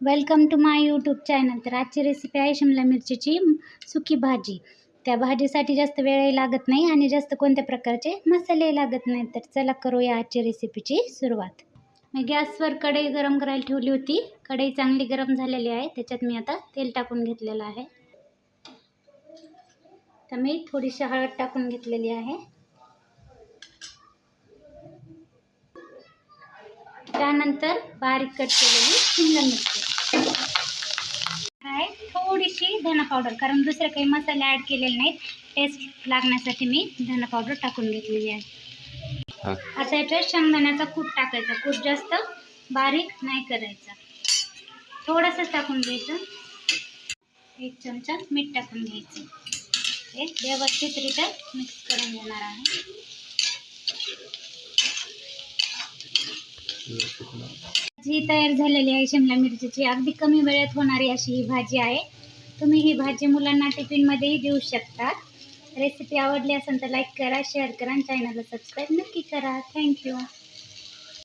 Welcome to my YouTube channel तर आजची recipe आहे शिमला मिरचीची सुकी भाजी. त्या भाजीसाठी जास्त वेळही लागत नाही आणि जास्त कोणत्या प्रकारचे मसाले लागत नाहीत तर चला करूया आजची रेसिपीची सुरुवात. मी गॅसवर कढई गरम करायला ठेवली होती. कढई चांगली गरम झालेली आहे. त्याच्यात मी आता तेल टाकून घेतलेलं आहे. तर मी थोडीशी हळद टाकून घेतलेली आहे. त्यानंतर बारीक कट केलेली शिमला मिरची. आहे थोडीशी धना पावडर कारण दुसरे काही मसाले ॲड केलेले नाहीत. टेस्ट लागण्यासाठी मी धना पावडर टाकून घेतलेली आहे. आता याच्यात शेंगदाण्याचा कूट टाकायचा. कूट जास्त बारीक नाही करायचा. थोडंसं टाकून घ्यायचं. एक चमचा मीठ टाकून घ्यायचं. हे व्यवस्थितरित्या मिक्स करून घेणार आहे. जी तयार झालेली आहे शिमला मिरचीची. अगदी कमी वेळेत होणारी अशी ही भाजी आहे. तुम्ही ही भाजी मुलांना टिफिनमध्येही देऊ शकता. रेसिपी आवडली असेल तर लाईक करा शेअर करा आणि चॅनलला सबस्क्राईब नक्की करा. थँक्यू